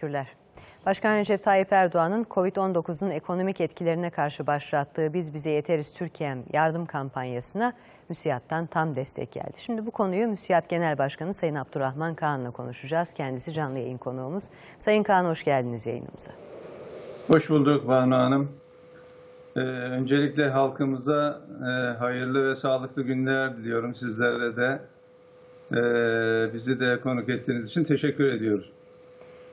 Teşekkürler. Başkan Recep Tayyip Erdoğan'ın Covid-19'un ekonomik etkilerine karşı başlattığı Biz Bize Yeteriz Türkiye'm yardım kampanyasına MÜSİAD'dan tam destek geldi. Şimdi bu konuyu MÜSİAD Genel Başkanı Sayın Abdurrahman Kaan'la konuşacağız. Kendisi canlı yayın konuğumuz. Sayın Kaan hoş geldiniz yayınımıza. Hoş bulduk Banu Hanım. Ee, öncelikle halkımıza e, hayırlı ve sağlıklı günler diliyorum sizlere de. Ee, bizi de konuk ettiğiniz için teşekkür ediyoruz.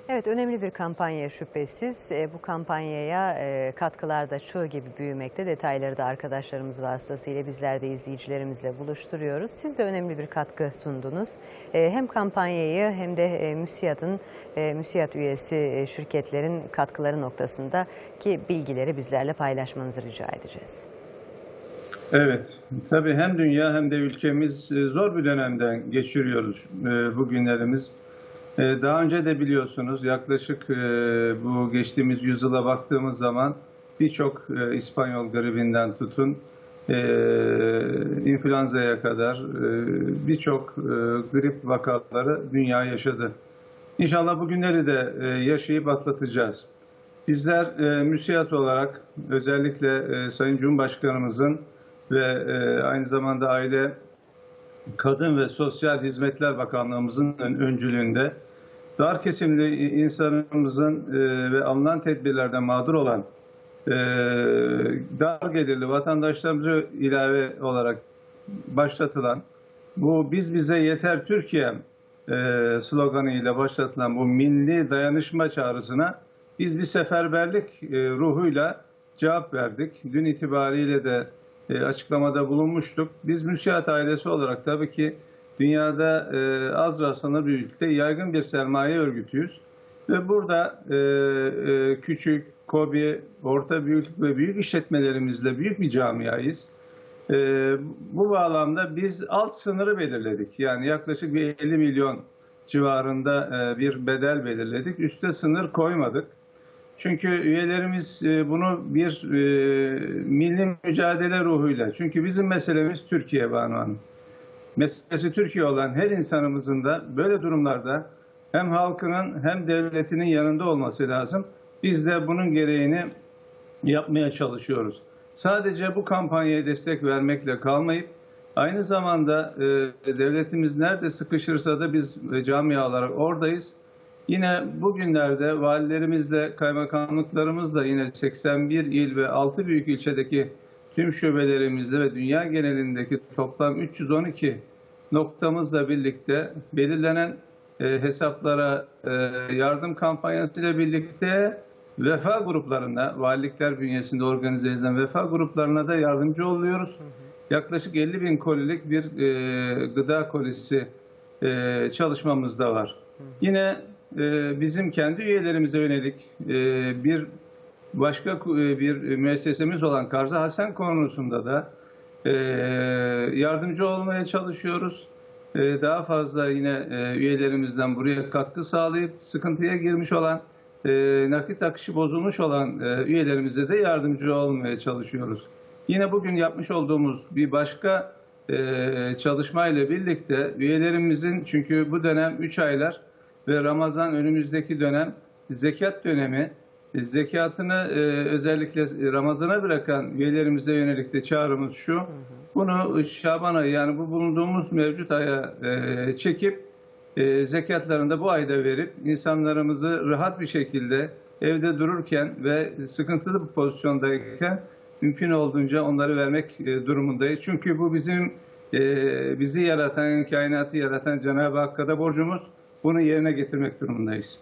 Evet önemli bir kampanya şüphesiz. E, bu kampanyaya e, katkılar da çığ gibi büyümekte. Detayları da arkadaşlarımız vasıtasıyla bizler de izleyicilerimizle buluşturuyoruz. Siz de önemli bir katkı sundunuz. E, hem kampanyayı hem de e, MÜSİAD'ın, MÜSİAD üyesi şirketlerin katkıları noktasında ki bilgileri bizlerle paylaşmanızı rica edeceğiz. Evet, tabii hem dünya hem de ülkemiz zor bir dönemden geçiriyoruz bu günlerimiz. E, Daha önce de biliyorsunuz yaklaşık e, bu geçtiğimiz yüzyıla baktığımız zaman birçok e, İspanyol gribinden tutun e, influenza'ya kadar birçok grip vakaları dünya yaşadı. İnşallah bu günleri de yaşayıp atlatacağız. Bizler müsiyat olarak özellikle Sayın Cumhurbaşkanımızın ve aynı zamanda Aile Kadın ve Sosyal Hizmetler Bakanlığımızın ön- öncülüğünde dar kesimli insanımızın e, ve alınan tedbirlerden mağdur olan e, dar gelirli vatandaşlarımıza ilave olarak başlatılan bu biz bize yeter Türkiye e, sloganıyla başlatılan bu milli dayanışma çağrısına biz bir seferberlik e, ruhuyla cevap verdik. Dün itibariyle de e, açıklamada bulunmuştuk. Biz müsiat ailesi olarak tabii ki dünyada e, az rastlanır büyüklükte yaygın bir sermaye örgütüyüz. Ve burada e, e, küçük, kobi, orta büyüklük ve büyük işletmelerimizle büyük bir camiayız. E, bu bağlamda biz alt sınırı belirledik. Yani yaklaşık bir 50 milyon civarında e, bir bedel belirledik. Üste sınır koymadık. Çünkü üyelerimiz e, bunu bir e, milli mücadele ruhuyla, çünkü bizim meselemiz Türkiye Banu Hanım. Meselesi Türkiye olan her insanımızın da böyle durumlarda hem halkının hem devletinin yanında olması lazım. Biz de bunun gereğini yapmaya çalışıyoruz. Sadece bu kampanyaya destek vermekle kalmayıp aynı zamanda e, devletimiz nerede sıkışırsa da biz e, camia olarak oradayız. Yine bugünlerde valilerimizle, kaymakamlıklarımızla yine 81 il ve 6 büyük ilçedeki tüm şubelerimizle ve dünya genelindeki toplam 312 noktamızla birlikte belirlenen e, hesaplara e, yardım kampanyasıyla birlikte vefa gruplarına, valilikler bünyesinde organize edilen vefa gruplarına da yardımcı oluyoruz. Yaklaşık 50 bin kolilik bir e, gıda kolisi e, çalışmamız da var. Yine e, bizim kendi üyelerimize yönelik e, bir başka e, bir müessesemiz olan Karza Hasan konusunda da e, yardımcı olmaya çalışıyoruz. E, daha fazla yine e, üyelerimizden buraya katkı sağlayıp sıkıntıya girmiş olan, e, nakit akışı bozulmuş olan e, üyelerimize de yardımcı olmaya çalışıyoruz. Yine bugün yapmış olduğumuz bir başka e, çalışmayla birlikte üyelerimizin çünkü bu dönem 3 aylar ve Ramazan önümüzdeki dönem zekat dönemi e, zekatını e, özellikle Ramazan'a bırakan üyelerimize yönelik de çağrımız şu. Bunu Şaban ayı yani bu bulunduğumuz mevcut aya e, çekip e, zekatlarını da bu ayda verip insanlarımızı rahat bir şekilde evde dururken ve sıkıntılı bir pozisyondayken mümkün olduğunca onları vermek e, durumundayız. Çünkü bu bizim e, bizi yaratan, kainatı yaratan Cenab-ı Hakk'a da borcumuz. Bunu yerine getirmek durumundayız.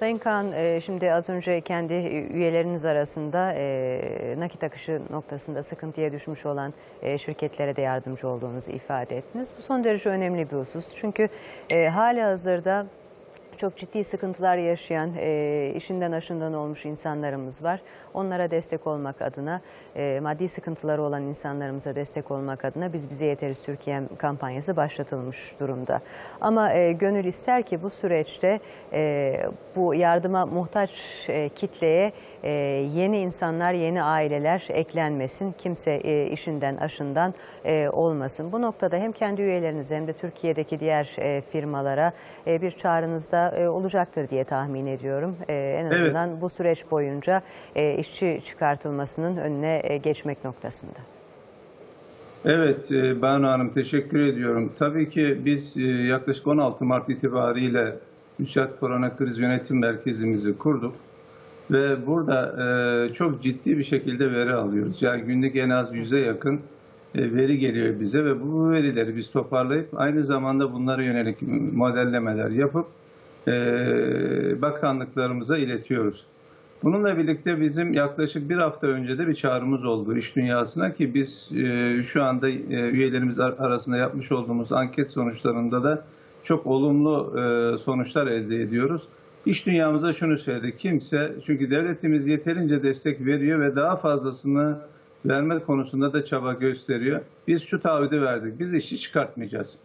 Sayın Kaan, e, şimdi az önce kendi üyeleriniz arasında e, nakit akışı noktasında sıkıntıya düşmüş olan e, şirketlere de yardımcı olduğunuzu ifade ettiniz. Bu son derece önemli bir husus. Çünkü e, hali hazırda çok ciddi sıkıntılar yaşayan, e, işinden aşından olmuş insanlarımız var. Onlara destek olmak adına, e, maddi sıkıntıları olan insanlarımıza destek olmak adına Biz Bize Yeteriz Türkiye kampanyası başlatılmış durumda. Ama e, gönül ister ki bu süreçte e, bu yardıma muhtaç e, kitleye e, yeni insanlar, yeni aileler eklenmesin. Kimse e, işinden aşından e, olmasın. Bu noktada hem kendi üyelerinize hem de Türkiye'deki diğer e, firmalara e, bir çağrınızda e, olacaktır diye tahmin ediyorum. E, en azından bu süreç boyunca e, işçi çıkartılmasının önüne e, geçmek noktasında. Evet, Banu Hanım teşekkür ediyorum. Tabii ki biz yaklaşık 16 Mart itibariyle Müsait Korona Kriz Yönetim Merkezimizi kurduk. Ve burada çok ciddi bir şekilde veri alıyoruz. Yani günlük en az yüze yakın veri geliyor bize ve bu verileri biz toparlayıp aynı zamanda bunlara yönelik modellemeler yapıp bakanlıklarımıza iletiyoruz. Bununla birlikte bizim yaklaşık bir hafta önce de bir çağrımız oldu iş dünyasına ki biz e, şu anda e, üyelerimiz ar- arasında yapmış olduğumuz anket sonuçlarında da çok olumlu e, sonuçlar elde ediyoruz. İş dünyamıza şunu söyledi. Kimse çünkü devletimiz yeterince destek veriyor ve daha fazlasını verme konusunda da çaba gösteriyor. Biz şu taahhüdü verdik. Biz işçi çıkartmayacağız.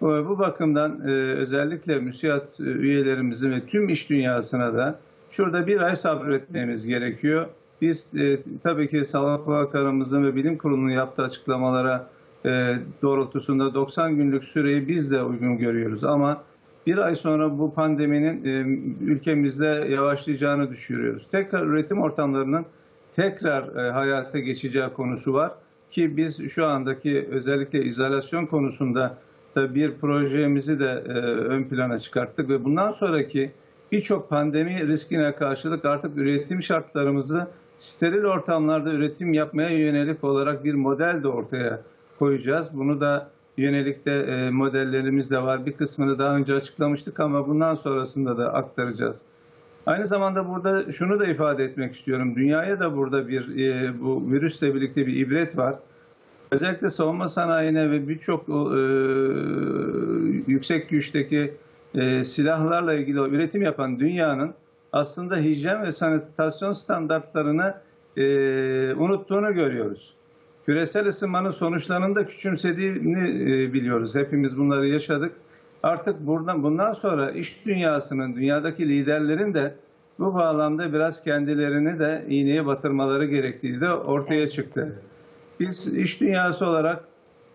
Bu bu bakımdan e, özellikle müsiyat e, üyelerimizin ve tüm iş dünyasına da şurada bir ay sabretmemiz gerekiyor. Biz e, tabii ki Sağlık Bakanımızın ve Bilim Kurulu'nun yaptığı açıklamalara doğrultusunda 90 günlük süreyi biz de uygun görüyoruz. Ama bir ay sonra bu pandeminin ülkemizde yavaşlayacağını düşünüyoruz. Tekrar üretim ortamlarının tekrar hayata geçeceği konusu var ki biz şu andaki özellikle izolasyon konusunda da bir projemizi de e, ön plana çıkarttık ve bundan sonraki birçok pandemi riskine karşılık artık üretim şartlarımızı steril ortamlarda üretim yapmaya yönelik olarak bir model de ortaya koyacağız. Bunu da yönelik de e, modellerimiz de var. Bir kısmını daha önce açıklamıştık ama bundan sonrasında da aktaracağız. Aynı zamanda burada şunu da ifade etmek istiyorum. Dünyaya da burada bir e, bu virüsle birlikte bir ibret var. Özellikle savunma sanayine ve birçok e, yüksek güçteki e, silahlarla ilgili üretim yapan dünyanın aslında hijyen ve sanitasyon standartlarını e, unuttuğunu görüyoruz. Küresel ısınmanın sonuçlarını da küçümsediğini e, biliyoruz. Hepimiz bunları yaşadık. Artık buradan bundan sonra iş dünyasının, dünyadaki liderlerin de bu bağlamda biraz kendilerini de iğneye batırmaları gerektiği de ortaya çıktı. Biz iş dünyası olarak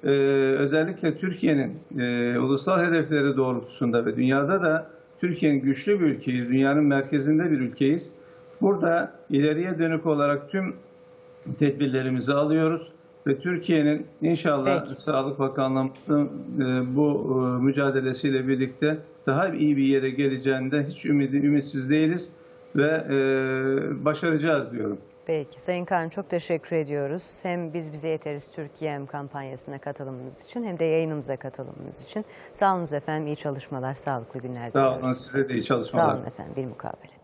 e, özellikle Türkiye'nin e, ulusal hedefleri doğrultusunda ve dünyada da Türkiye'nin güçlü bir ülkeyiz, dünyanın merkezinde bir ülkeyiz. Burada ileriye dönük olarak tüm tedbirlerimizi alıyoruz ve Türkiye'nin inşallah Peki. Sağlık Bakanlığımızın e, bu e, mücadelesiyle birlikte daha iyi bir yere geleceğinde hiç ümidi, ümitsiz değiliz ve e, başaracağız diyorum. Peki Sayın Kaan çok teşekkür ediyoruz. Hem Biz Bize Yeteriz Türkiye hem kampanyasına katılımınız için hem de yayınımıza katılımınız için. Sağ olun efendim, iyi çalışmalar, sağlıklı günler Sağ olun diliyoruz. size de iyi Sağ çalışmalar. olun efendim, bir mukabele.